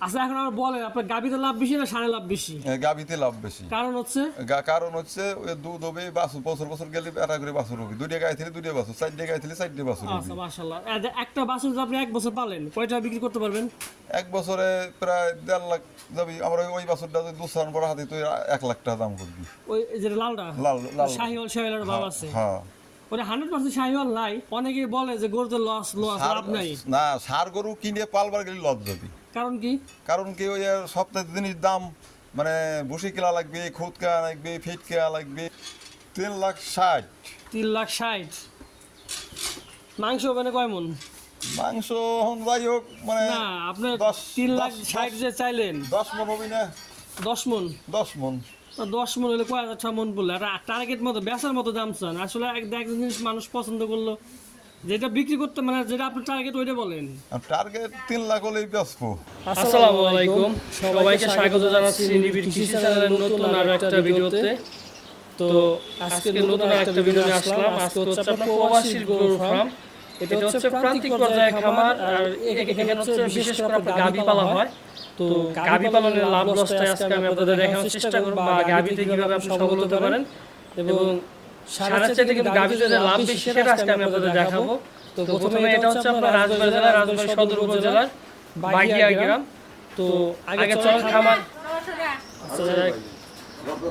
আচ্ছা এখন আমার বলেন আপনার গাবিতে লাভ বেশি না সাড়ে লাভ বেশি? এ, গাভীতে লাভ বেশি। কারণ হচ্ছে? কারণ হচ্ছে ওই দুধ হবে বাছুর বছর বছর গেলে একটা করে বাছুর হবে। দুইটা গাই থেকে দুইটা বাছুর চারটে গাই থেকে চারটে বাছুর আচ্ছা একটা বাছুর আপনি এক বছর পালেন কয়টা বিক্রি করতে পারবেন? এক বছরে প্রায় দেড় লাখ যাবি। আমার ওই- বাছুরটা যদি দুসান বড় হাতে তুই এক লাখ টাকা দাম করবি। ওই যে লালটা? লাল লাল শাহিওয়াল শাহিওয়ালের ভাব আছে? হ্যাঁ। ওটা হান্ড্রেড পার্সেন্ট শাহিওয়াল নাই। অনেকেই বলে যে গরুতে লস লস সার- লাভ নাই। না সার গরু কিনে পালবার গেলে লস যাবি। কারণ কি? কারণ কি ওই সপ্তাহে জিনিস দাম মানে ভুসি কেনা লাগবে খুদ কেনা লাগবে ফিট কেনা লাগবে তিন লাখ ষাট। তিন লাখ ষাট। মাংস মানে কয় মন? মাংস হন যাই হোক মানে না আপনার তিন লাখ ষাট যে চাইলেন। দশ মন হবি না। দশ মন? দশ মন। দশ মন হলে কয় হাজার ছ মন বললে? টার্গেট মতো বেচার মতো দাম চান। আসলে এক- এক জিনিস মানুষ পছন্দ করল যেটা বিক্রি করতে মানে যেটা আপনার টার্গেট ওইটা বলেন। টার্গেট তিন লাখ হলেই বেচবো। আসসালামু আলাইকুম। সবাইকে স্বাগত জানাচ্ছি নিবিড় কৃষি চ্যানেলের নতুন আরও একটা ভিডিওতে। তো আজকে নতুন একটা ভিডিও নিয়ে আসলাম। আজকে হচ্ছে আপনার প্রবাসীর গরুর ফার্ম। এটা হচ্ছে প্রান্তিক পর্যায়ে খামার। আর এখানে হচ্ছে বিশেষ করে আপনার গাভী পালা হয়। তো গাভী পালনের লাভ লসটা আজকে আমি আপনাদের দেখানোর চেষ্টা করব বা গাভীতে কীভাবে আপনি সফল হতে পারেন। এবং লাভ বেশি সেটা আজকে আমি আপনাদের দেখাবো। তো প্রথমে এটা হচ্ছে আপনার রাজবাড়ী জেলা রাজবাড়ী সদর উপজেলার বাগিয়া গ্রাম। তো আগে চল খামার। যাই হোক।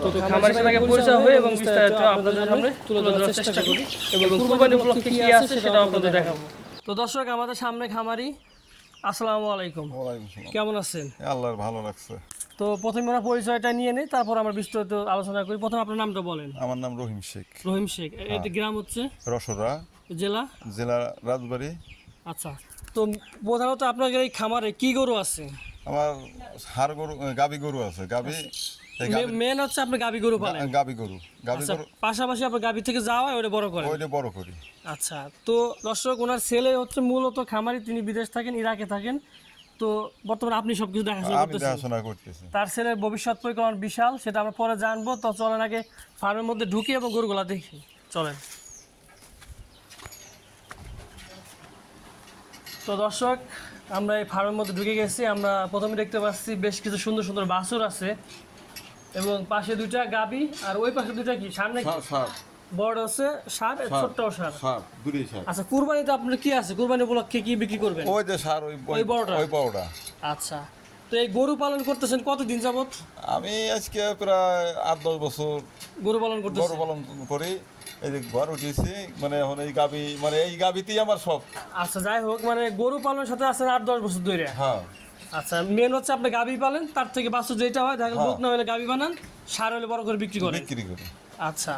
তো তো খামারের সাথে আগে পরিচয় হয়ে এবং বিস্তারিত আপনাদের সামনে তুলে ধরার চেষ্টা করি। এবং কুরবানি উপলক্ষে কি আছে সেটাও আপনাদের দেখাবো। তো দর্শক আমাদের সামনে খামারি আসসালামু আলাইকুম। ওয়ালাইকুম কেমন আছেন? আল্লাহর ভালো লাগছে। তো প্রথমে আমরা পরিচয়টা নিয়ে নিই তারপর আমরা বিস্তারিত আলোচনা করি। প্রথম আপনার নামটা বলেন। আমার নাম রহিম শেখ। রহিম শেখ এটি গ্রাম হচ্ছে? রসরা। জেলা? জেলা রাজবাড়ি। আচ্ছা তো প্রধানত আপনাদের এই খামারে কি গরু আছে? আমার হাড় গরু গাবি গরু আছে। গাবি মেন হচ্ছে আপনি গাবি গরু পালেন? গাবি গরু। গাবি আচ্ছা গরু পাশাপাশি আপনার গাবি থেকে যাওয়া ওটা বড় করেন? ওইটা বড় করি। আচ্ছা তো দর্শক ওনার ছেলে হচ্ছে মূলত খামারি তিনি বিদেশ থাকেন ইরাকে থাকেন। তো বর্তমানে আপনি সবকিছু দেখাশোনা করতেছেন। দেখাশোনা করতেছি। তার ছেলের ভবিষ্যৎ পরিকল্পনা বিশাল সেটা আমরা পরে জানব। তো চলেন আগে ফার্মের মধ্যে ঢুকি এবং গরুগুলা দেখি। চলেন। তো দর্শক আমরা এই ফার্মের মধ্যে ঢুকে গেছি। আমরা প্রথমে দেখতে পাচ্ছি বেশ কিছু সুন্দর সুন্দর বাছুর আছে। এবং পাশে দুইটা গাবি আর ওই পাশে দুইটা কি? সামনে বড় আছে সার ছোট্টও সার। সার দুটোই সার। আচ্ছা কুরবানিতে আপনার কি আছে? কুরবানি উপলক্ষে কি বিক্রি করবেন? ওই যে সার ওই ওই বড়টা? ওই বড়টা। আচ্ছা তো এই গরু পালন করতেছেন কতদিন যাবত আমি আজকে প্রায় আট দশ বছর গরু পালন গরু পালন করি। এই যে ঘর উঠেছি মানে এখন এই গাবি মানে এই গাবিতেই আমার সব আচ্ছা যাই হোক মানে গরু পালনের সাথে আছেন আট দশ বছর ধরে। হ্যাঁ। আচ্ছা মেন হচ্ছে আপনি গাবি পালেন তার থেকে বাস্তু যেটা হয় দেখা গেল হ্যাঁ। না হলে গাবি বানান সার হলে বড় করে বিক্রি করেন। বিক্রি করি। আচ্ছা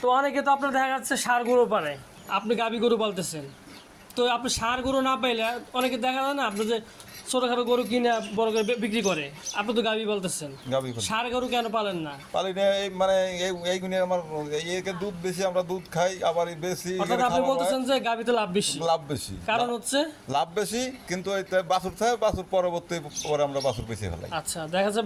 তো অনেকে তো আপনার দেখা যাচ্ছে সার গরু পারে। আপনি গাবি গরু পালতেছেন। তো আপনি সার গরু না পাইলে অনেকে দেখা যায় না আপনি যে ছোটোখাটো গরু কিনে বড় করে বিক্রি করে। আপনি তো গাবি বলতেছেন। গাবি সার গরু কেন পালেন না? পালি না এই মানে এই এইগুলি আমার একে দুধ বেশি আমরা দুধ খাই আবার বেশি অর্থাৎ আপনি বলতেছেন যে গাবিতে লাভ বেশি। লাভ বেশি। কারণ হচ্ছে? লাভ বেশি কিন্তু বাছুর থাকে বাছুর পরবর্তী পরে আমরা বাছুর বেশি ফেলাই। আচ্ছা দেখা যাচ্ছে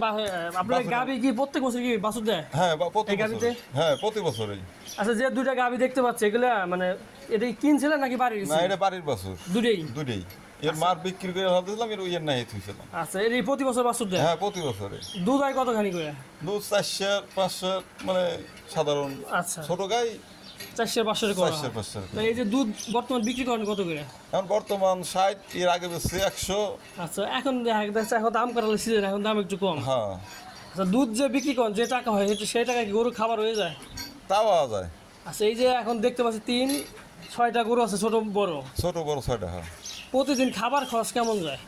আপনার গাবি কি প্রত্যেক বছর কি বাছুর দেয়? হ্যাঁ বা প্রতি এই হ্যাঁ প্রতি বছরই। আচ্ছা যে দুইটা গাবি দেখতে পাচ্ছি এগুলা মানে এটা কিনছিলেন নাকি বাড়ির না এটা বাড়ির বাছুর। দুটোই দুটোই এর মার বিক্রি করে ভাবতেছিলাম এর ইয়ের নাই থুইছিলাম। আচ্ছা এর প্রতি বছর বাছুর দেয়? হ্যাঁ প্রতি বছরে। দুধ হয় কতখানি করে? দুধ চারশো পাঁচশো মানে সাধারণ। আচ্ছা। ছোট গাই চারশো পাঁচশো চারশো পাঁচশো এই যে দুধ বর্তমান বিক্রি করেন কত করে? এখন বর্তমান ষাট এর আগে বেশি একশো। আচ্ছা এখন দেখা যাচ্ছে এখন দাম করালে সিজন এখন দাম একটু কম। হ্যাঁ। আচ্ছা দুধ যে বিক্রি করেন যে টাকা হয় সেই টাকা কি গরু খাবার হয়ে যায়? তা পাওয়া যায়। আচ্ছা এই যে এখন দেখতে পাচ্ছি তিন ছয়টা গরু আছে ছোট বড়। ছোট বড় ছয়টা হ্যাঁ। প্রতিদিন খাবার খরচ কেমন যায়?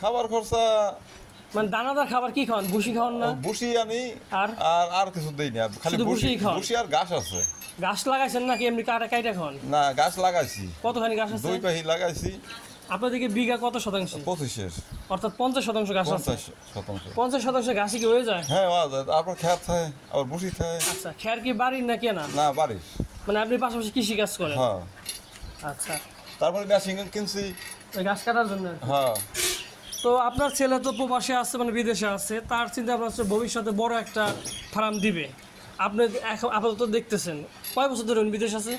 খাবার খরচা মানে দানাদার খাবার কি খাওয়ান? ভুসি খাওয়ান না? বুসি আনি আর? আর আর কিছু দেই না খালি বুসি ভুসিই বুসি আর ঘাস আছে। গাছ লাগাইছেন নাকি এমনি কাটা কাইটা খাওয়ান? না গাছ লাগাইছি। কতখানি গাছ আছে? দুই পাহি লাগাইছি। আপনাদেরকে বিঘা কত শতাংশ? পঁচিশের। অর্থাৎ পঞ্চাশ শতাংশ গাছ আছে। শতাংশ। পঞ্চাশ শতাংশ গাছই কি হয়ে যায়? হ্যাঁ তারপর খেত থাকে আবার বুসি থাকে। আচ্ছা খের কি বাড়ির না? কেনা না বাড়ির। মানে আপনি পাশাপাশি কৃষি কাজ করেন? হ্যাঁ। আচ্ছা। তারপরে মেশিন কিনছি। ওই গাছ কাটার জন্য? হ্যাঁ। তো আপনার ছেলে তো প্রবাসে আছে মানে বিদেশে আছে তার চিন্তা ভাবনা হচ্ছে ভবিষ্যতে বড় একটা ফার্ম দিবে। আপনি এখন আপাতত দেখতেছেন কয় বছর ধরে বিদেশ আছে?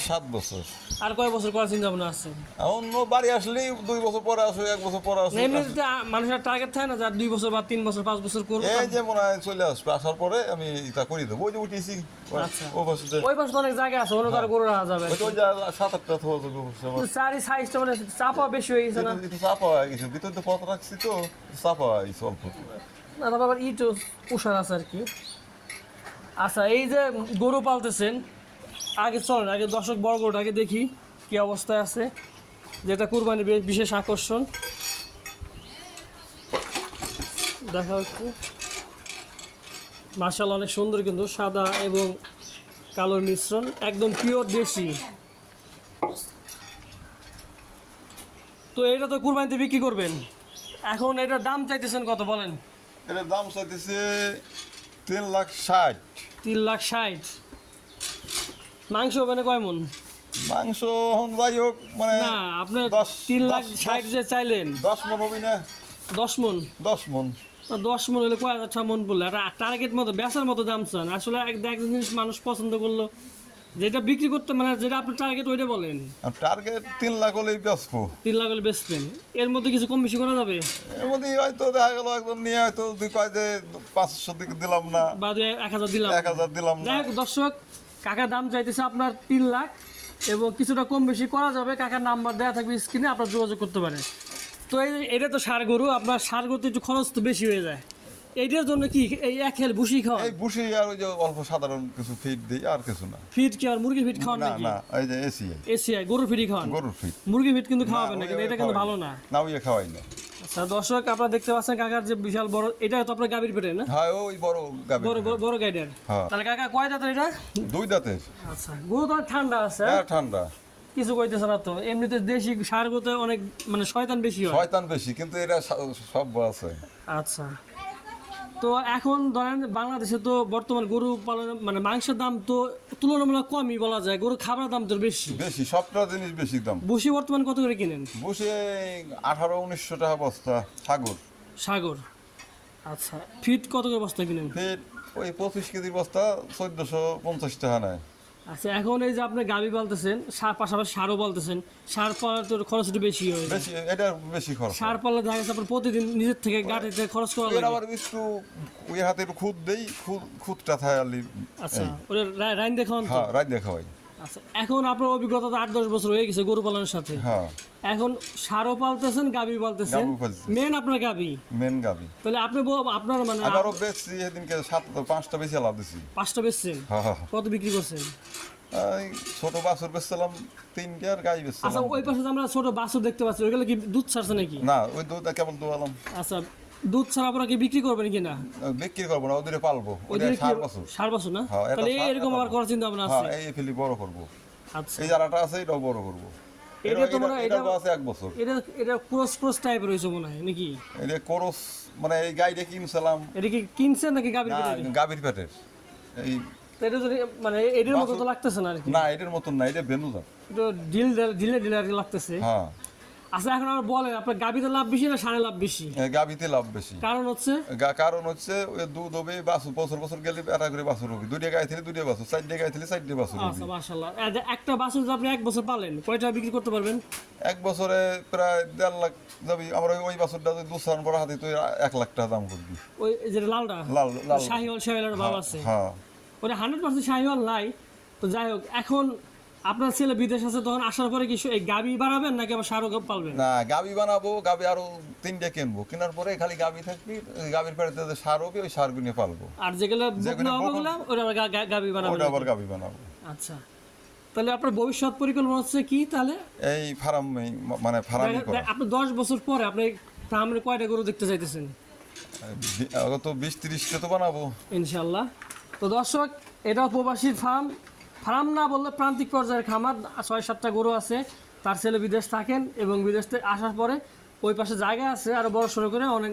সাত বছর। আর কয় বছর করার চিন্তা ভাবনা আছে অন্য বাড়ি আসলেই দুই বছর পরে আসো এক বছর পরে আসো এমনিতে আ- মানুষের টার্গেট থাকে না যার দুই বছর বা তিন বছর পাঁচ বছর করব এই যে মনে হয় চলে আসবে আসার পরে আমি এটা করে দেবো। ওই যে উঠেছি আচ্ছা। ও পাশে ওই পাশে অনেক জায়গা আছে অন্য তার গরু রাখা যাবে। ওই যে সাত আটটা যাবে চারি সাইজটা মানে চাপা বেশি হয়ে গেছে না? চাপা হয়ে গেছে ভিতরে তো পথ রাখছি তো চাপা হয়ে গেছে অল্প। না তারপর ইটও উষার আছে আর কি। আচ্ছা এই যে গরু পালতেছেন আগে চলেন আগে দর্শক বড় দেখি কি অবস্থায় আছে যেটা কুরবানির বিশেষ আকর্ষণ। দেখা হচ্ছে। মার্শাল অনেক সুন্দর কিন্তু সাদা এবং কালোর মিশ্রণ একদম পিওর দেশি। তো এটা তো কুরবানিতে বিক্রি করবেন। এখন এটার দাম চাইতেছেন কত বলেন? এটার দাম চাইতেছে তিন লাখ ষাট। তিন লাখ ষাট। মাংস মানে কয় মন মাংস এখন যাই হোক মানে না আপনার দশ- তিন লাখ ষাট যে চাইলেন। দশ মন হবি না। দশ মন? দশ মন। দশ মন হলে কয় হাজার মন বললে? একটা টার্গেট মতো বেচার মতো দাম চান। আসলে এক এক জিনিস মানুষ পছন্দ করল। যেটা বিক্রি করতে মানে যেটা আপনার টার্গেট ওইটা বলেন। আর টার্গেট তিন লাখ হলেই বেচবো। তিন লাখ হলে বেচবেন। এর মধ্যে কিছু কম বেশি করা যাবে? এর মধ্যে হয়তো দেখা গেল একজন নিয়ে হয়তো দুই কয় যে পাঁচশো দিকে দিলাম না। বা এক হাজার দিলাম। এক হাজার দিলাম না। দর্শক কাকার দাম চাইতেছে আপনার তিন লাখ এবং কিছুটা কম বেশি করা যাবে। কাকার নাম্বার দেওয়া থাকবে স্ক্রিনে আপনার যোগাযোগ করতে পারেন। তো এই এটা তো সার গরু আপনার সার গরুতে একটু খরচ তো বেশি হয়ে যায়। এইটার জন্য কি এই এক হেল ভুসি খাওয়া এই আর ওই যে অল্প সাধারণ কিছু ফিট দিই আর কিছু না। ফিট কি আর মুরগি ফিট খাওয়ান না না এই যে এসি এসিআই গরুর ফিটই খাওয়ান? গরুর ফিট মুরগি ফিট কিন্তু খাওয়াবেন না কিন্তু এটা কিন্তু ভালো না। না ওই খাওয়াই না। আচ্ছা দর্শক আপনারা দেখতে পাচ্ছেন কাকার যে বিশাল বড় এটা তো আপনার গাভীর পেটে না? হ্যাঁ ওই বড় গাভীর বড় বড়- গাইডার হ্যাঁ। তাহলে কাকা কয় দাঁতের এটা? দুই দাঁতের। আচ্ছা গরু তো ঠান্ডা আছে? হ্যাঁ ঠান্ডা। কিছু কইতেছে না তো এমনিতে দেশি সার অনেক মানে শয়তান বেশি হয়। শয়তান বেশি কিন্তু এটা সব আছে। আচ্ছা। তো এখন ধরেন বাংলাদেশে তো বর্তমান গরু পালন মানে মাংসের দাম তো তুলনামূলক কমই বলা যায়। গরু খাবার দাম তো বেশি। বেশি সবটা জিনিস বেশি দাম। বসে বর্তমান কত করে কিনেন? বসে আঠারো উনিশশো টাকা বস্তা সাগর। সাগর। আচ্ছা ফিট কত করে বস্তা কিনেন? ফিট ওই পঁচিশ কেজি বস্তা চোদ্দশো পঞ্চাশ টাকা নেয়। আচ্ছা এখন এই যে আপনি গাবি পালতেছেন সার পাশাপাশি সারও পালতেছেন সার পালার তো খরচ একটু বেশি হয় বেশি এটা বেশি খরচ সার পালা দেখা যাচ্ছে আপনার প্রতিদিন নিজের থেকে গাড়িতে খরচ করা লাগে। আবার একটু ওই হাতে একটু খুদ দেই খুদ খুদটা থাকে আচ্ছা ওটা রাইন দেখান তো হ্যাঁ রাইন দেখা হয় আচ্ছা এখন আপনার অভিজ্ঞতা তো আট দশ বছর হয়ে গেছে গরু পালনের সাথে। হ্যাঁ। এখন সারও পালতেছেন গাবি পালতেছেন। গাভী পালছি। মেন আপনার গাবি মেন গাবি তাহলে আপনি ব- আপনার মানে বেচছি সেদিনকে সাত পাঁচটা বেশি লাভ দিছি। পাঁচটা বেচছেন? হ্যাঁ হ্যাঁ কত বিক্রি করছেন? এই ছোট বাছুর বেচছিলাম তিনটে আর গাই আচ্ছা বেচছিলাম ওই পাশে আমরা ছোট বাছুর দেখতে পাচ্ছি ওইগুলো কি দুধ ছাড়ছে নাকি? না ওই দুধ কেবল দোয়ালাম। আচ্ছা দুধ ছাড়া আপনারা কি বিক্রি করবেন কিনা বিক্রি করব না ওদের পালবো। ওদের সার বাছুর। সার বাছুর না? হ্যাঁ, তাহলে এরকম আবার করার চিন্তা ভাবনা আছে? হ্যাঁ এই ফেলি বড় করব। আচ্ছা। এই যারাটা আছে এটাও বড় করব। এটা এটা তো মনে এটা এটা- আছে এক বছর। এটা এটা ক্রস ক্রস টাইপের হয়েছে মনে হয় নাকি? এটা করস মানে এই গাইটা কিনছিলাম। এটা কি কিনছেন নাকি গাভীর না পেটে গাভীর পেটের। এই এটা যদি মানে এটার মতো তো লাগতেছে না আর কি। না এটার মতন না এটা বেনুজা একটু ডিল ঢিলে ঢিলে আর লাগতেছে। হ্যাঁ। আচ্ছা এখন আমার বলেন আপনার গাভীতে লাভ বেশি না সাড়ে লাভ বেশি? গাভীতে লাভ বেশি। কারণ হচ্ছে? গা- কারণ হচ্ছে ওই দুধ হবে বাছুর বছর বছর গেলে একটা করে বাছুর হবে। দুইটা গাই থেকে দুইটা বাছুর চারটে গাই থেকে চারটে হবে। আচ্ছা মাশাল্লাহ একটা বাছুর আপনি এক বছর পালেন কয়টা বিক্রি করতে পারবেন? এক বছরে প্রায় দেড় লাখ যাবি। আমরা ওই বাছুরটা যদি দুসান বড় হাতে তুই এক লাখ টাকা দাম করবি। ওই যেটা লালটা? লাল লাল। শাহিওয়াল শাহিওয়ালের ভাব আছে। হ্যাঁ। ওটা হান্ড্রেড পার্সেন্ট শাহিওয়াল নাই। তো যাই হোক এখন আপনার ছেলে বিদেশ আছে তখন আসার পরে কি এই গাবি বাড়াবেন নাকি আবার সারও পালবেন? না গাবি বানাবো গাবি আরও তিনটে কিনবো। কেনার পরে খালি গাবি থাকবি গাবির যে সার হবে ওই সার গুনে পালবো। আর যেগুলো ওগুলা, ওটা আবার গাবি বানাবেন ওটা আবার গাবি বানাবো। আচ্ছা। তাহলে আপনার ভবিষ্যৎ পরিকল্পনা হচ্ছে কি তাহলে? এই ফার্ম মানে আপনি দশ বছর পরে আপনি ফার্মের কয়টা গরু দেখতে চাইতেছেন? গত বিশ তিরিশটা তো বানাবো। ইনশাল্লাহ তো দর্শক এটা প্রবাসীর ফার্ম ফার্ম না বললে প্রান্তিক পর্যায়ের খামার ছয় সাতটা গরু আছে তার ছেলে বিদেশ থাকেন এবং বিদেশ থেকে আসার পরে ওই পাশে জায়গা আছে আরও বড় সড়ো করে অনেক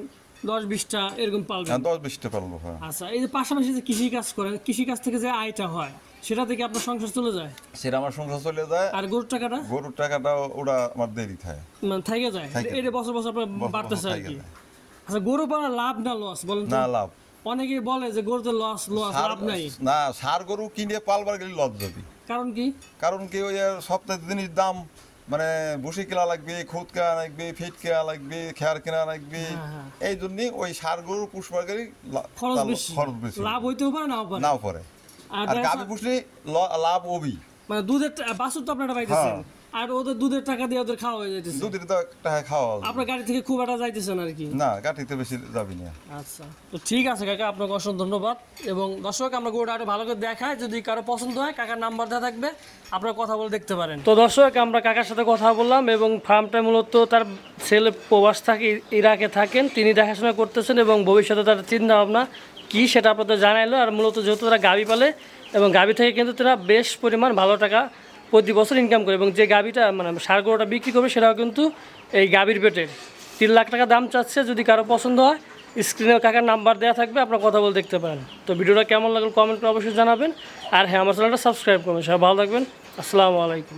দশ বিশটা এরকম পালবেন হ্যাঁ দশ বিশটা পারব হ্যাঁ। আচ্ছা এই যে পাশাপাশি যে কৃষি কাজ করেন কৃষি কাজ থেকে যে আয়টা হয় সেটা থেকে আপনার সংসার চলে যায়? সেটা আমার সংসার চলে যায়। আর গরুর টাকাটা? গরুর টাকাটা আমার দেরি থাকে। মানে থেকে যায়? এটা বছর বছর আপনার বাড়তেছে আর কি। আচ্ছা গরু পালা লাভ না লস বলেন না লাভ। অনেকেই বলে যে গরুতে লস লস লাভ নাই। না সার গরু কিনে পালবার গেলে লজ যাবি কারণ কি? কারণ কি ওই সপ্তাহে জিনিস দাম মানে বসে কেনা লাগবে খুদ কেনা লাগবে ফিট কেনা লাগবে খেয়ার কেনা লাগবে হ্যাঁ, হ্যাঁ। এই জন্যই ওই সার গরু খরচ বেশি। খরচ বেশি। লাভ হইতেও পারে নাও পারে। নাও পরে। আর আর পুষলে লাভ ওবি মানে দুধের বাছুর তো আপনারা পাইতেছেন। হ্যাঁ। আর ওদের দুধের টাকা দিয়ে ওদের খাওয়া হয়ে যাইতেছে। দুধের তো একটা খাওয়া হবে। আপনার গাড়ি থেকে খুব একটা যাইতেছেন আর কি? না কাঠিতে বেশি যাবি না। আচ্ছা। তো ঠিক আছে কাকা আপনাকে অসংখ্য ধন্যবাদ। এবং দর্শক আমরা গরুটা আরও ভালো করে দেখাই যদি কারও পছন্দ হয় কাকার নাম্বার দেওয়া থাকবে আপনারা কথা বলে দেখতে পারেন। তো দর্শক আমরা কাকার সাথে কথা বললাম এবং ফার্মটা মূলত তার ছেলে প্রবাস থাকে ইরাকে থাকেন। তিনি দেখাশোনা করতেছেন এবং ভবিষ্যতে তার চিন্তা ভাবনা কী সেটা আপনাদের জানাইলো। আর মূলত যেহেতু তারা গাভি পালে এবং গাভি থেকে কিন্তু তারা বেশ পরিমাণ ভালো টাকা প্রতি বছর ইনকাম করে এবং যে গাভীটা মানে সার গরুটা বিক্রি করবে সেটাও কিন্তু এই গাভীর পেটের তিন লাখ টাকা দাম চাচ্ছে, যদি কারও পছন্দ হয় স্ক্রিনে কাকার নাম্বার দেওয়া থাকবে, আপনার কথা বলে দেখতে পারেন। তো ভিডিওটা কেমন লাগল কমেন্ট করে অবশ্যই জানাবেন। আর হ্যাঁ আমার চ্যানেলটা সাবস্ক্রাইব করবেন। সবাই ভালো থাকবেন। আসসালামু আলাইকুম।